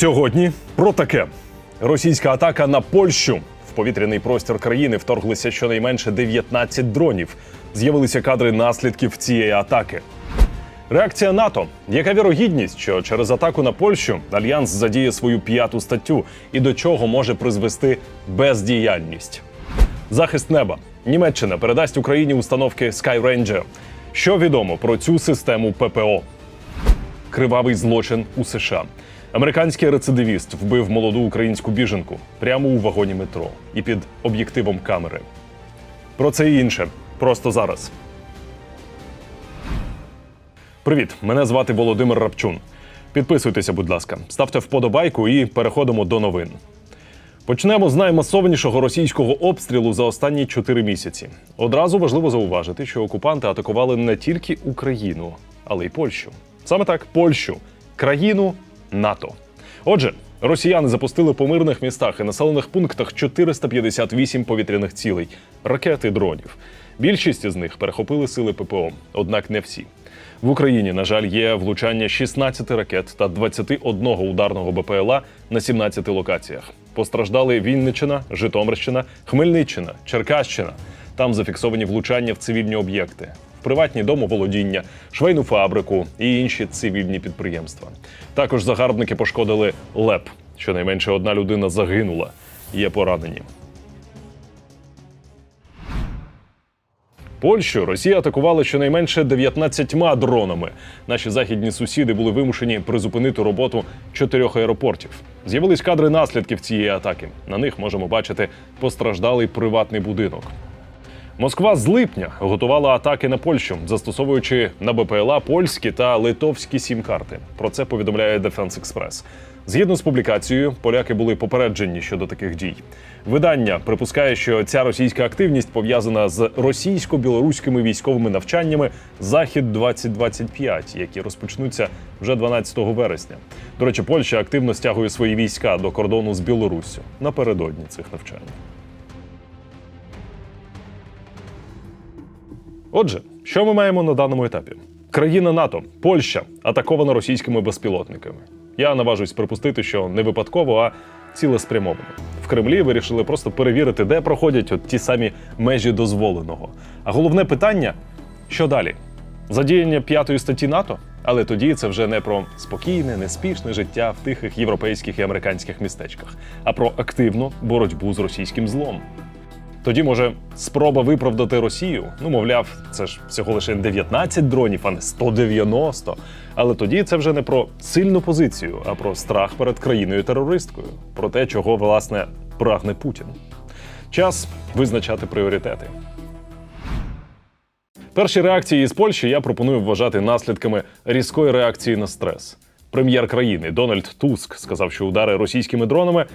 Сьогодні про таке: російська атака на Польщу. В повітряний простір країни вторглися щонайменше 19 дронів. З'явилися кадри наслідків цієї атаки. Реакція НАТО. Яка вірогідність, що через атаку на Польщу альянс задіє свою п'яту статтю і до чого може призвести бездіяльність? Захист неба. Німеччина передасть Україні установки Sky Ranger. Що відомо про цю систему ППО? Кривавий злочин у США. Американський рецидивіст вбив молоду українську біженку прямо у вагоні метро і під об'єктивом камери. Про це і інше просто зараз. Привіт, мене звати Володимир Рапчун. Підписуйтеся, будь ласка, ставте вподобайку і переходимо до новин. Почнемо з наймасованішого російського обстрілу за останні чотири місяці. Одразу важливо зауважити, що окупанти атакували не тільки Україну, але й Польщу. Саме так, Польщу, країну НАТО. Отже, росіяни запустили по мирних містах і населених пунктах 458 повітряних цілей, ракети дронів. Більшість із них перехопили сили ППО, однак не всі. В Україні, на жаль, є влучання 16 ракет та 21 ударного БПЛА на 17 локаціях. Постраждали Вінниччина, Житомирщина, Хмельниччина, Черкащина. Там зафіксовані влучання в цивільні об'єкти, приватні домоволодіння, швейну фабрику і інші цивільні підприємства. Також загарбники пошкодили ЛЕП. Щонайменше одна людина загинула. Є поранені. Польщу Росія атакувала щонайменше 19 дронами. Наші західні сусіди були вимушені призупинити роботу чотирьох аеропортів. З'явились кадри наслідків цієї атаки. На них можемо бачити постраждалий приватний будинок. Москва з липня готувала атаки на Польщу, застосовуючи на БПЛА польські та литовські сім-карти. Про це повідомляє Defense Express. Згідно з публікацією, поляки були попереджені щодо таких дій. Видання припускає, що ця російська активність пов'язана з російсько-білоруськими військовими навчаннями Захід 2025 які розпочнуться вже 12 вересня. До речі, Польща активно стягує свої війська до кордону з Білоруссю напередодні цих навчань. Отже, що ми маємо на даному етапі? Країна НАТО, Польща, атакована російськими безпілотниками. Я наважусь припустити, що не випадково, а цілеспрямовано. В Кремлі вирішили просто перевірити, де проходять от ті самі межі дозволеного. А головне питання: що далі? Задіяння п'ятої статті НАТО? Але тоді це вже не про спокійне, неспішне життя в тихих європейських і американських містечках, а про активну боротьбу з російським злом. Тоді, може, спроба виправдати Росію. Ну, мовляв, це ж всього лише 19 дронів, а не 190. Але тоді це вже не про сильну позицію, а про страх перед країною терористкою, про те, чого власне прагне Путін. Час визначати пріоритети. Перші реакції з Польщі я пропоную вважати наслідками різкої реакції на стрес. Прем'єр країни Дональд Туск сказав, що удари російськими дронами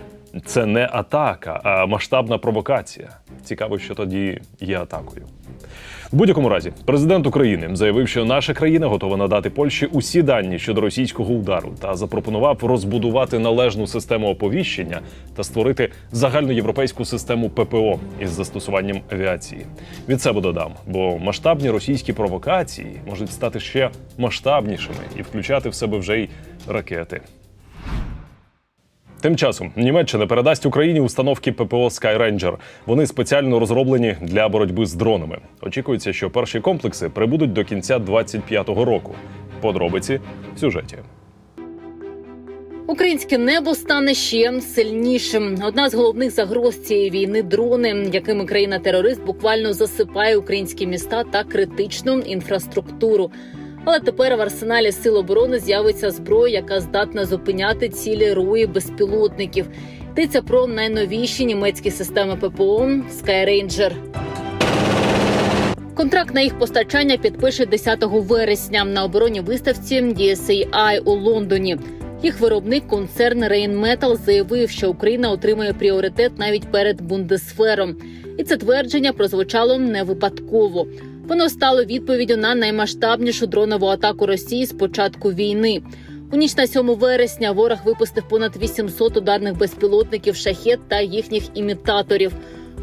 це не атака, а масштабна провокація. Цікаво, що тоді є атакою. В будь-якому разі, президент України заявив, що наша країна готова надати Польщі усі дані щодо російського удару та запропонував розбудувати належну систему оповіщення та створити загальноєвропейську систему ППО із застосуванням авіації. Від себе додам, бо масштабні російські провокації можуть стати ще масштабнішими і включати в себе вже й ракети. Тим часом Німеччина передасть Україні установки ППО Sky Ranger. Вони спеціально розроблені для боротьби з дронами. Очікується, що перші комплекси прибудуть до кінця 2025 року. Подробиці в сюжеті. Українське небо стане ще сильнішим. Одна з головних загроз цієї війни дрони, якими країна-терорист буквально засипає українські міста та критичну інфраструктуру. Але тепер в арсеналі сил оборони з'явиться зброя, яка здатна зупиняти цілі рої безпілотників. Йдеться про найновіші німецькі системи ППО Sky Ranger. Контракт на їх постачання підпише 10 вересня на оборонній виставці DSAI у Лондоні. Їх виробник концерн Rheinmetall заявив, що Україна отримає пріоритет навіть перед Бундесфером, і це твердження прозвучало не випадково. Воно стало відповіддю на наймасштабнішу дронову атаку Росії з початку війни. У ніч на 7 вересня ворог випустив понад 800 ударних безпілотників шахет та їхніх імітаторів.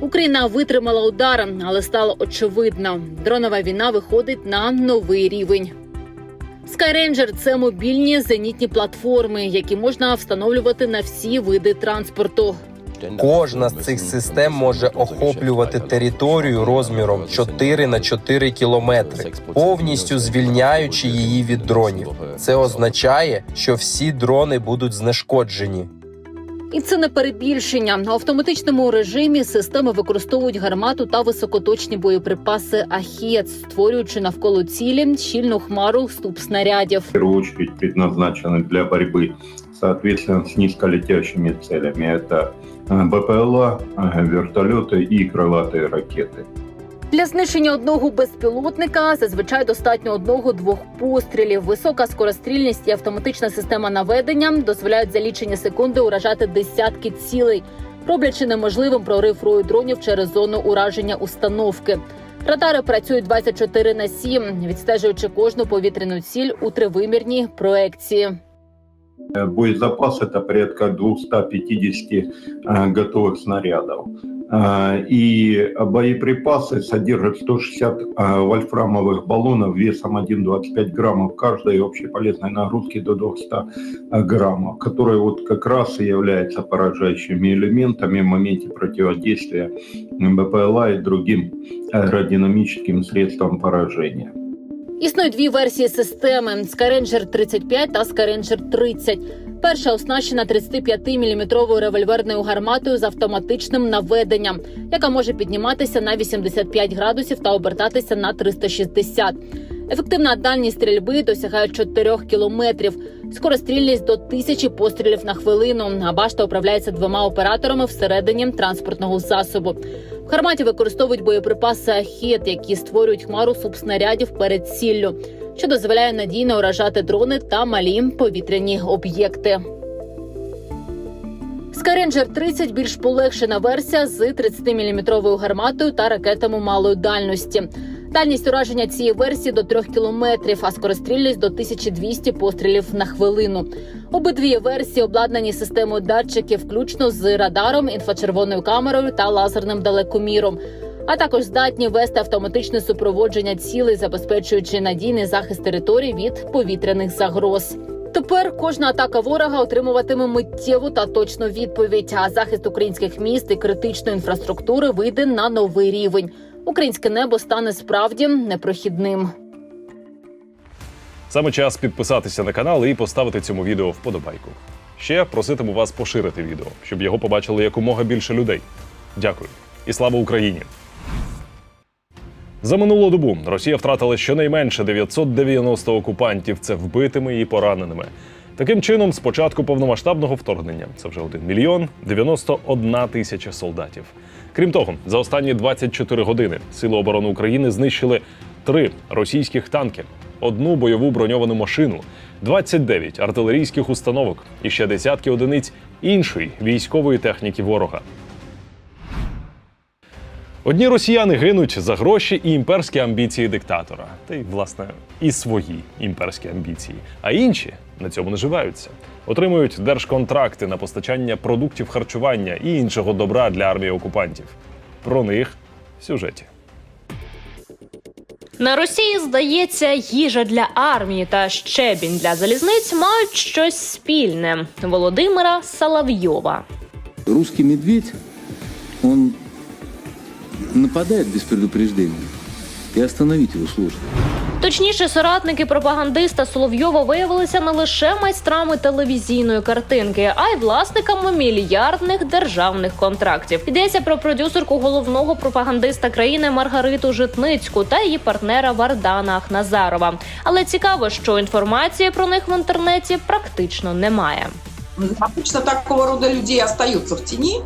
Україна витримала удар, але стало очевидно, дронова війна виходить на новий рівень. Skyranger – це мобільні зенітні платформи, які можна встановлювати на всі види транспорту. Кожна з цих систем може охоплювати територію розміром 4 на 4 кілометри, повністю звільняючи її від дронів. Це означає, що всі дрони будуть знешкоджені. І це не перебільшення. В автоматичному режимі системи використовують гармату та високоточні боєприпаси «Ахет», створюючи навколо цілі щільну хмару ступ снарядів. в первую очередь предназначены для борьбы, соответственно, с низколетящими целями. Это э, БПЛА, э, вертолеты и крылатые ракеты. Для знищення одного безпілотника зазвичай достатньо одного-двох пострілів. Висока скорострільність і автоматична система наведення дозволяють за лічені секунди уражати десятки цілей, роблячи неможливим прорив рою дронів через зону ураження установки. Радари працюють 24 на 7, відстежуючи кожну повітряну ціль у тривимірній проекції. Э, Боезапас это порядка 250 э, готовых снарядов. Э, И боеприпасы содержат 160 э, вольфрамовых баллонов весом 1,25 граммов каждой общей полезной нагрузки до 200 граммов, которые вот как раз и являются поражающими элементами в моменте противодействия БПЛА и другим аэродинамическим средствам поражения. Існують дві версії системи: Skyranger 35 та Skyranger 30. Перша оснащена 35-мм револьверною гарматою з автоматичним наведенням, яка може підніматися на 85 градусів та обертатися на 360. Ефективна дальність стрільби досягає 4 кілометрів. Скорострільність до тисячі пострілів на хвилину. А башта управляється двома операторами всередині транспортного засобу. В гарматі використовують боєприпаси «Ахет», які створюють хмару субснарядів перед ціллю, що дозволяє надійно уражати дрони та малі повітряні об'єкти. Skyranger 30 більш полегшена версія з 30-мм гарматою та ракетами малої дальності. Дальність ураження цієї версії до 3 кілометрів, а скорострільність до 1200 пострілів на хвилину. Обидві версії обладнані системою датчиків, включно з радаром, інфрачервоною камерою та лазерним далекоміром. А також здатні вести автоматичне супроводження цілей, забезпечуючи надійний захист територій від повітряних загроз. Тепер кожна атака ворога отримуватиме миттєву та точну відповідь. А захист українських міст і критичної інфраструктури вийде на новий рівень. Українське небо стане справді непрохідним. Саме час підписатися на канал і поставити цьому відео вподобайку. Ще проситиму вас поширити відео, щоб його побачили якомога більше людей. Дякую і слава Україні! За минулу добу Росія втратила щонайменше 990 окупантів. Це вбитими і пораненими. Таким чином, з початку повномасштабного вторгнення це вже 1 мільйон 91 тисяча солдатів. Крім того, за останні 24 години Сили оборони України знищили три російських танки, одну бойову броньовану машину, 29 артилерійських установок і ще десятки одиниць іншої військової техніки ворога. Одні росіяни гинуть за гроші і імперські амбіції диктатора, та й власне і свої імперські амбіції. А інші на цьому наживаються, отримують держконтракти на постачання продуктів харчування і іншого добра для армії окупантів. Про них в сюжеті. На Росії, здається, їжа для армії та щебінь для залізниць мають щось спільне. Володимира Соловйова. Русский медведь, он нападает без предупреждения, и остановить его сложно. Точніше, соратники пропагандиста Соловйова виявилися не лише майстрами телевізійної картинки, а й власниками мільярдних державних контрактів. Йдеться про продюсерку головного пропагандиста країни Маргариту Житницьку та її партнера Вардана Ахназарова. Але цікаво, що інформації про них в інтернеті практично немає. Обычно такого рода людей остаются в тени,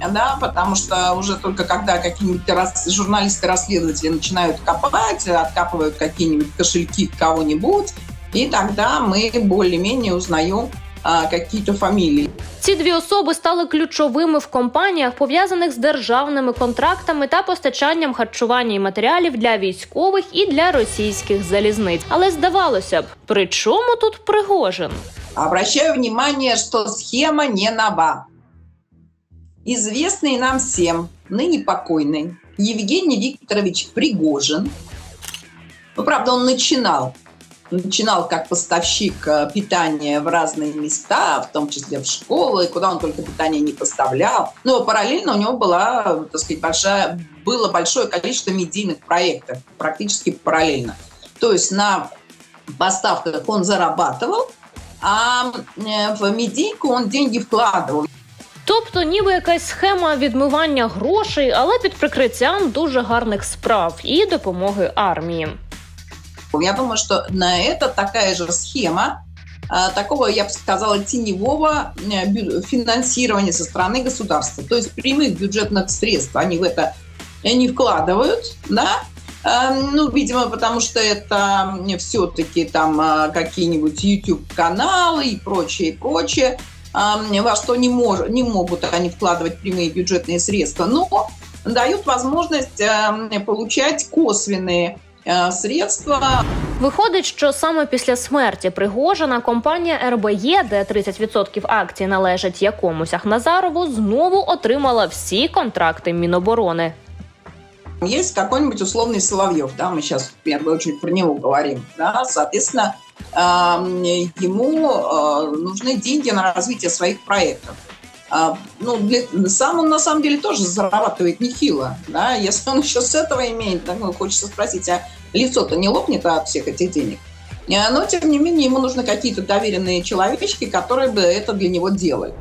да, потому что уже только когда какие-нибудь рас- журналисты-расследователи начинают копать, откапывают какие-нибудь кошельки кого-нибудь, и тогда мы более-менее узнаем а, какие-то фамилии. Ці дві особи стали ключовими в компаніях, пов'язаних з державними контрактами та постачанням харчування і матеріалів для військових і для російських залізниць. Але здавалося б, при чому тут Пригожин? Обращаю внимание, что схема не нова. Известный нам всем, ныне покойный, Евгений Викторович Пригожин, ну, правда, он начинал начинал как поставщик э, питания в разные места, в том числе в школы, куда он только питание не поставлял. Но параллельно у него была, так сказать, большая, было большое количество медийных проектов, практически параллельно. То есть на поставках он зарабатывал, а э, в медийку он деньги вкладывал. Тобто, ніби якась схема відмивання грошей, але під прикриттям дуже гарних справ і допомоги армії. Я думаю, что на это такая же схема а, такого, я бы сказала, теневого э, бю- финансирования со стороны государства. То есть прямых бюджетных средств они в это э, не вкладывают, да, А, ну, видимо, потому что это все-таки там а, какие-нибудь YouTube-каналы и прочее, и прочее, а, во что не, мож- не могут они вкладывать прямые бюджетные средства, но дают возможность э, получать косвенные э, средства Виходить, що саме після смерті Пригожина компанія РБЄ, де 30% акцій належать якомусь Ахназарову, знову отримала всі контракти Міноборони. Есть какой-нибудь условный Соловьев, да, мы сейчас в первую очередь про него говорим, да, соответственно, ему э, нужны деньги на развитие своих проектов. А, Ну, для- сам он на самом деле тоже зарабатывает нехило, да, если он еще с этого имеет, так, ну, хочется спросить, а лицо-то не лопнет от всех этих денег? Э, Но, тем не менее, ему нужны какие-то доверенные человечки, которые бы это для него делали.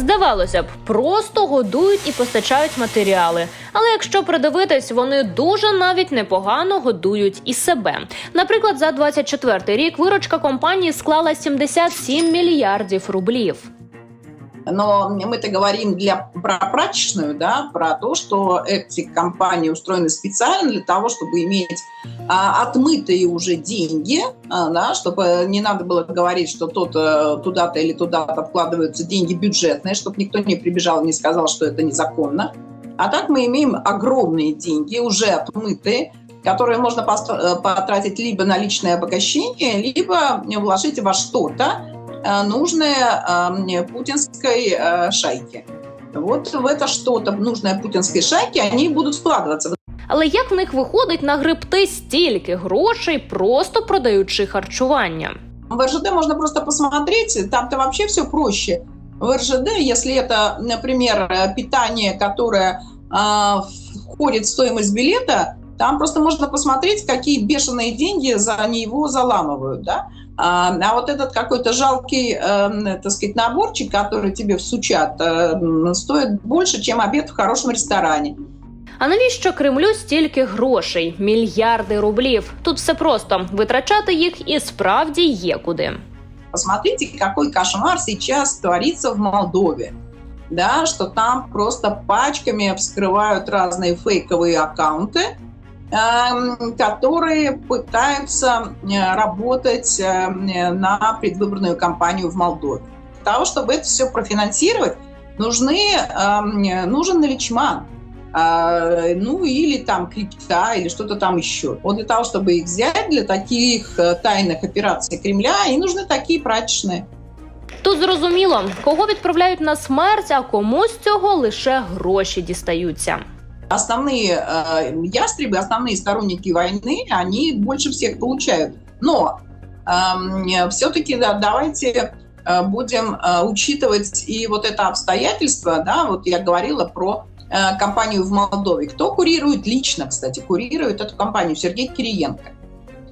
Здавалося б, просто годують і постачають матеріали. Але якщо придивитись, вони дуже навіть непогано годують і себе. Наприклад, за 24 рік виручка компанії склала 77 мільярдів рублів. Но мы-то говорим для, про прачечную, да, про то, что эти компании устроены специально для того, чтобы иметь а, отмытые уже деньги, а, да, чтобы не надо было говорить, что тут э, туда-то или туда-то вкладываются деньги бюджетные, чтобы никто не прибежал и не сказал, что это незаконно. А так мы имеем огромные деньги, уже отмытые, которые можно э, потратить либо на личное обогащение, либо вложить во что-то, нужное э, путинской э, шайке. Вот в это что-то нужное путинской шайке они будут вкладываться. Але як в них виходить нагребти стільки грошей, просто продаючи харчування? В РЖД можно просто посмотреть, там-то вообще все проще. В РЖД, если это, например, э, питание, которое а, входит в стоимость билета, там просто можно посмотреть, какие бешеные деньги за него заламывают, да. А, а вот этот какой-то жалкий, э, так сказать, наборчик, который тебе всучат, э, стоит больше, чем обед в хорошем ресторане. А навіщо Кремлю стільки грошей? Мільярди рублів. Тут все просто витрачати їх і справді є куди. Посмотрите, какой кошмар сейчас творится в Молдове. Да, что там просто пачками вскрывают разные фейковые аккаунты, эм, которые пытаются э, работать э, на предвыборную кампанию в Молдове. Для того, чтобы это все профинансировать, нужны, эм, нужен наличман. А, ну или там крипта, или что-то там еще. Вот для того, чтобы их взять для таких э, тайных операций Кремля, и нужны такие прачечные. Тут зрозуміло, кого відправляють на смерть, а кому з цього лише гроші дістаються. Основные э, ястребы, основные сторонники войны, они больше всех получают. Но все-таки да, давайте э, будем э, учитывать и вот это обстоятельство, да, вот я говорила про э, компанию в Молдове. Кто курирует лично, кстати, курирует эту компанию? Сергей Кириенко.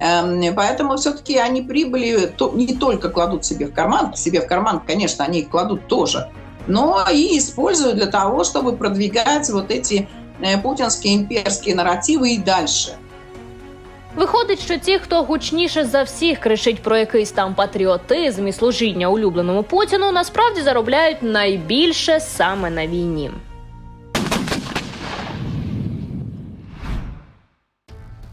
Эм, Поэтому все-таки они прибыли не только кладут себе в карман, себе в карман, конечно, они их кладут тоже, но и используют для того, чтобы продвигать вот эти э, імперські наративи і далі. Виходить, що ті, хто гучніше за всіх кричить про якийсь там патріотизм і служіння улюбленому Путіну, насправді заробляють найбільше саме на війні.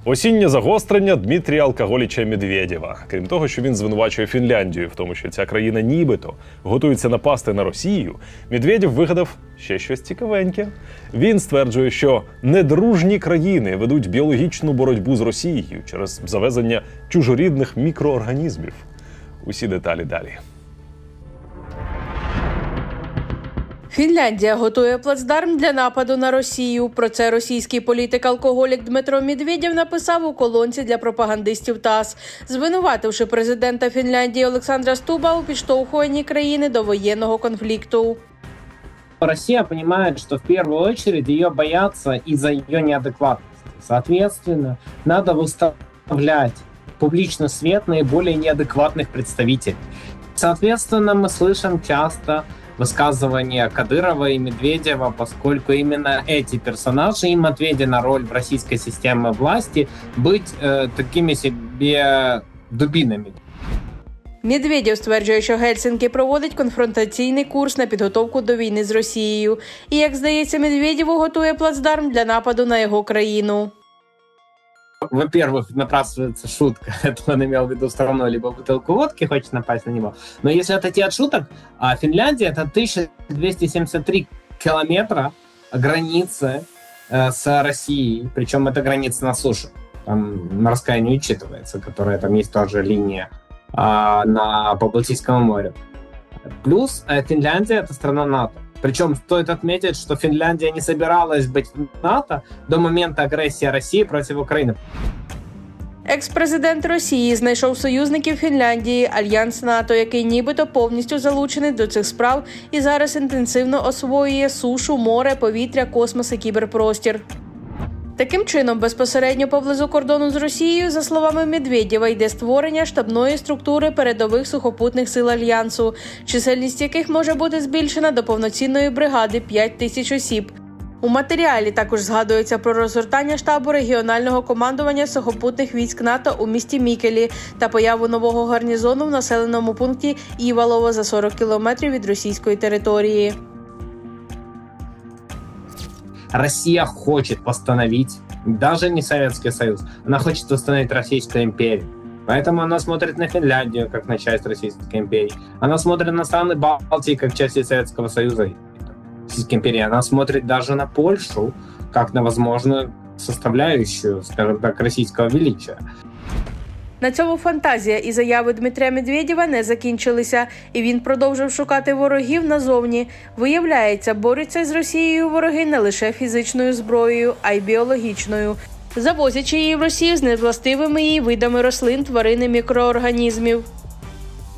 Осіннє загострення Дмитрія Алкоголіча Медведєва. Крім того, що він звинувачує Фінляндію в тому, що ця країна нібито готується напасти на Росію. Медведєв вигадав ще щось цікавеньке. Він стверджує, що недружні країни ведуть біологічну боротьбу з Росією через завезення чужорідних мікроорганізмів. Усі деталі далі. Фінляндія готує плацдарм для нападу на Росію. Про це російський політик-алкоголік Дмитро Медведєв написав у колонці для пропагандистів ТАСС, звинувативши президента Фінляндії Олександра Стуба у підштовхуванні країни до воєнного конфлікту. Россия понимает, что в первую очередь ее боятся из-за ее неадекватности. Соответственно, надо выставлять в публичный свет наиболее неадекватных представителей. Соответственно, мы слышим часто высказывания Кадырова и Медведева, поскольку именно эти персонажи им отведена роль в российской системе власти быть э, такими себе дубинами. Медведєв стверджує, що Гельсінки проводить конфронтаційний курс на підготовку до війни з Росією. І, як здається, Медведєву готує плацдарм для нападу на його країну. Во-первых, напрашивается шутка, это он имел в виду стороной, либо бутылку водки хочет напасть на него. Но если отойти от шуток, а Финляндия это 1273 километра границы э, с Россией, причем это граница на суше. Там морская не учитывается, которая там есть тоже линия а, на, по Балтийскому морю. Плюс э, Финляндия это страна НАТО. Причем стоит отметить, что Финляндия не собиралась быть в НАТО до момента агрессии России против Украины. Екс-президент Росії знайшов союзників Фінляндії, альянс НАТО, який нібито повністю залучений до цих справ і зараз інтенсивно освоює сушу, море, повітря, космос і кіберпростір. Таким чином, безпосередньо поблизу кордону з Росією, за словами Медведєва, йде створення штабної структури передових сухопутних сил альянсу, чисельність яких може бути збільшена до повноцінної бригади 5 тисяч осіб. У матеріалі також згадується про розгортання штабу регіонального командування сухопутних військ НАТО у місті Мікелі та появу нового гарнізону в населеному пункті Івалово за 40 кілометрів від російської території. Россия хочет восстановить даже не Советский Союз, она хочет восстановить Российскую империю. Поэтому она смотрит на Финляндию как на часть Российской империи. Она смотрит на страны Балтии как части Советского Союза Российской империи. Она смотрит даже на Польшу как на возможную составляющую, скажем так, российского величия. На цьому фантазія і заяви Дмитря Медведєва не закінчилися, і він продовжив шукати ворогів назовні. Виявляється, борються з Росією вороги не лише фізичною зброєю, а й біологічною, завозячи її в Росію з невластивими її видами рослин, тварин і мікроорганізмів.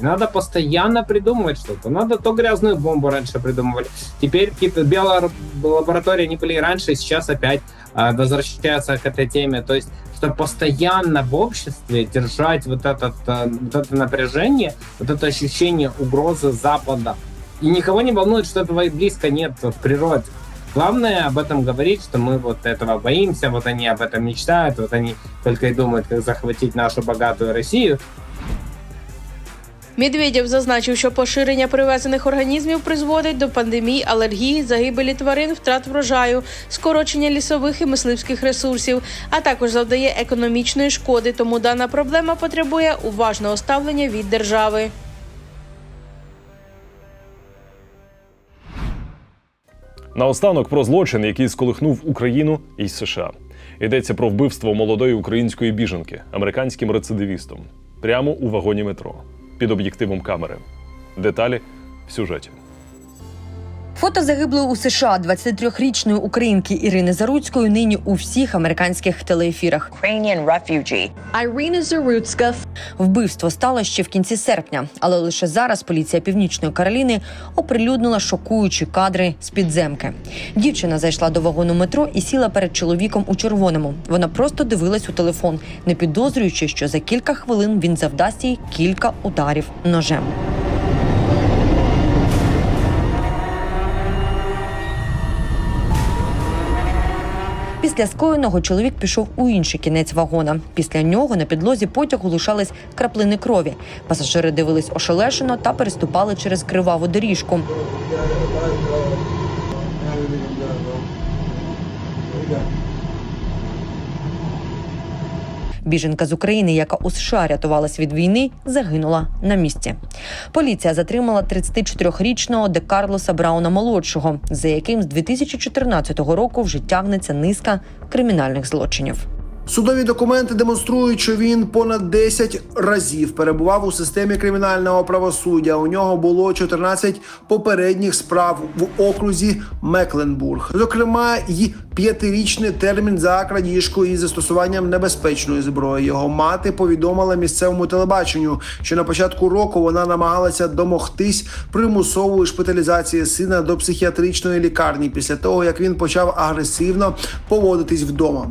И Надо постоянно придумывать что-то. Надо то грязную бомбу раньше придумывали. Теперь какие-то биолаборатории не были и раньше, и сейчас опять а, возвращаются к этой теме. То есть, что постоянно в обществе держать вот, этот, а, вот это напряжение, вот это ощущение угрозы Запада. И никого не волнует, что этого и близко нет в природе. Главное об этом говорить, что мы вот этого боимся, вот они об этом мечтают, вот они только и думают, как захватить нашу богатую Россию. Медведєв зазначив, що поширення привезених організмів призводить до пандемій, алергії, загибелі тварин, втрат врожаю, скорочення лісових і мисливських ресурсів, а також завдає економічної шкоди. Тому дана проблема потребує уважного ставлення від держави. Наостанок про злочин, який сколихнув Україну і США. Йдеться про вбивство молодої української біженки американським рецидивістом прямо у вагоні метро під об'єктивом камери. Деталі в сюжеті. Фото загиблої у США 23-річної українки Ірини Заруцької нині у всіх американських телеефірах. Refugee. Irina Вбивство стало ще в кінці серпня, але лише зараз поліція Північної Кароліни оприлюднила шокуючі кадри з підземки. Дівчина зайшла до вагону метро і сіла перед чоловіком у червоному. Вона просто дивилась у телефон, не підозрюючи, що за кілька хвилин він завдасть їй кілька ударів ножем. Після скоєного чоловік пішов у інший кінець вагона. Після нього на підлозі потягу лишались краплини крові. Пасажири дивились ошелешено та переступали через криваву доріжку. Біженка з України, яка у США рятувалась від війни, загинула на місці. Поліція затримала 34-річного Де Карлоса Брауна молодшого, за яким з 2014 року вже тягнеться низка кримінальних злочинів. Судові документи демонструють, що він понад 10 разів перебував у системі кримінального правосуддя. У нього було 14 попередніх справ в окрузі Мекленбург, зокрема, й п'ятирічний термін за крадіжку із застосуванням небезпечної зброї. Його мати повідомила місцевому телебаченню, що на початку року вона намагалася домогтись примусової шпиталізації сина до психіатричної лікарні після того, як він почав агресивно поводитись вдома.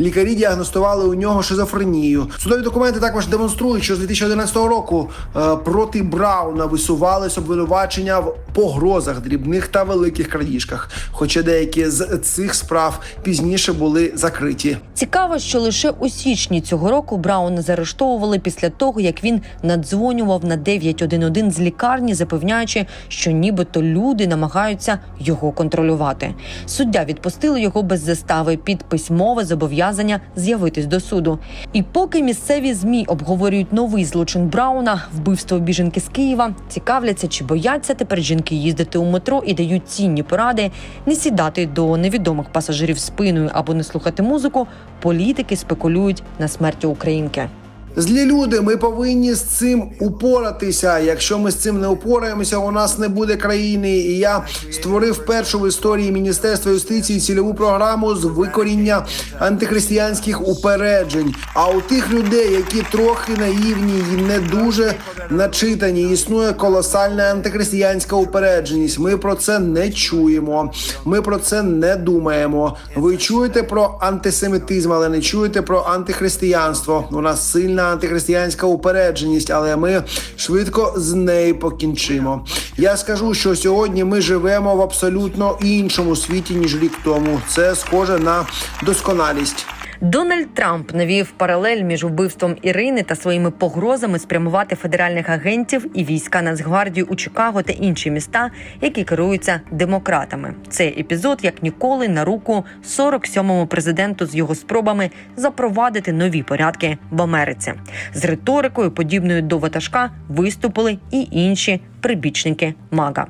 Лікарі діагностували у нього шизофренію. Судові документи також демонструють, що з 2011 року е, проти Брауна висувались обвинувачення в погрозах дрібних та великих крадіжках. Хоча деякі з цих справ пізніше були закриті. Цікаво, що лише у січні цього року Брауна заарештовували після того, як він наддзвонював на 911 з лікарні, запевняючи, що нібито люди намагаються його контролювати. Суддя відпустили його без застави під письмове зобов'язання з'явитись до суду. І поки місцеві змі обговорюють новий злочин Брауна, вбивство біженки з Києва, цікавляться, чи бояться тепер жінки їздити у метро і дають цінні поради, не сідати до невідомих пасажирів спиною або не слухати музику. Політики спекулюють на смерті українки. Злі люди, ми повинні з цим упоратися. Якщо ми з цим не упораємося, у нас не буде країни. І я створив першу в історії Міністерства юстиції цільову програму з викоріння антихристиянських упереджень. А у тих людей, які трохи наївні і не дуже начитані, існує колосальна антихристиянська упередженість. Ми про це не чуємо. Ми про це не думаємо. Ви чуєте про антисемітизм, але не чуєте про антихристиянство. У нас сильна антихристиянська упередженість, але ми швидко з нею покінчимо. Я скажу, що сьогодні ми живемо в абсолютно іншому світі ніж рік тому. Це схоже на досконалість. Дональд Трамп навів паралель між вбивством Ірини та своїми погрозами спрямувати федеральних агентів і війська Нацгвардії у Чикаго та інші міста, які керуються демократами. Цей епізод як ніколи на руку 47-му президенту з його спробами запровадити нові порядки в Америці. З риторикою, подібною до ватажка, виступили і інші прибічники Мага.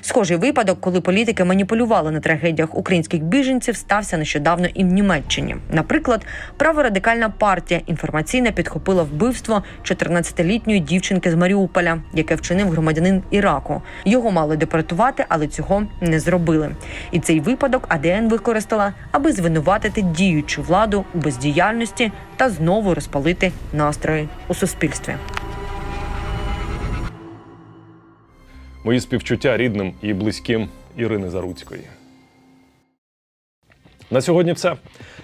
Схожий випадок, коли політики маніпулювали на трагедіях українських біженців, стався нещодавно і в Німеччині. Наприклад, праворадикальна партія інформаційно підхопила вбивство 14-літньої дівчинки з Маріуполя, яке вчинив громадянин Іраку. Його мали депортувати, але цього не зробили. І цей випадок АДН використала, аби звинуватити діючу владу у бездіяльності та знову розпалити настрої у суспільстві. Мої співчуття рідним і близьким Ірини Заруцької. На сьогодні все.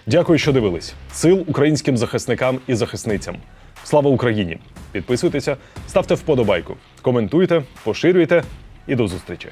Дякую, що дивились. Сил українським захисникам і захисницям. Слава Україні! Підписуйтеся, ставте вподобайку, коментуйте, поширюйте і до зустрічі.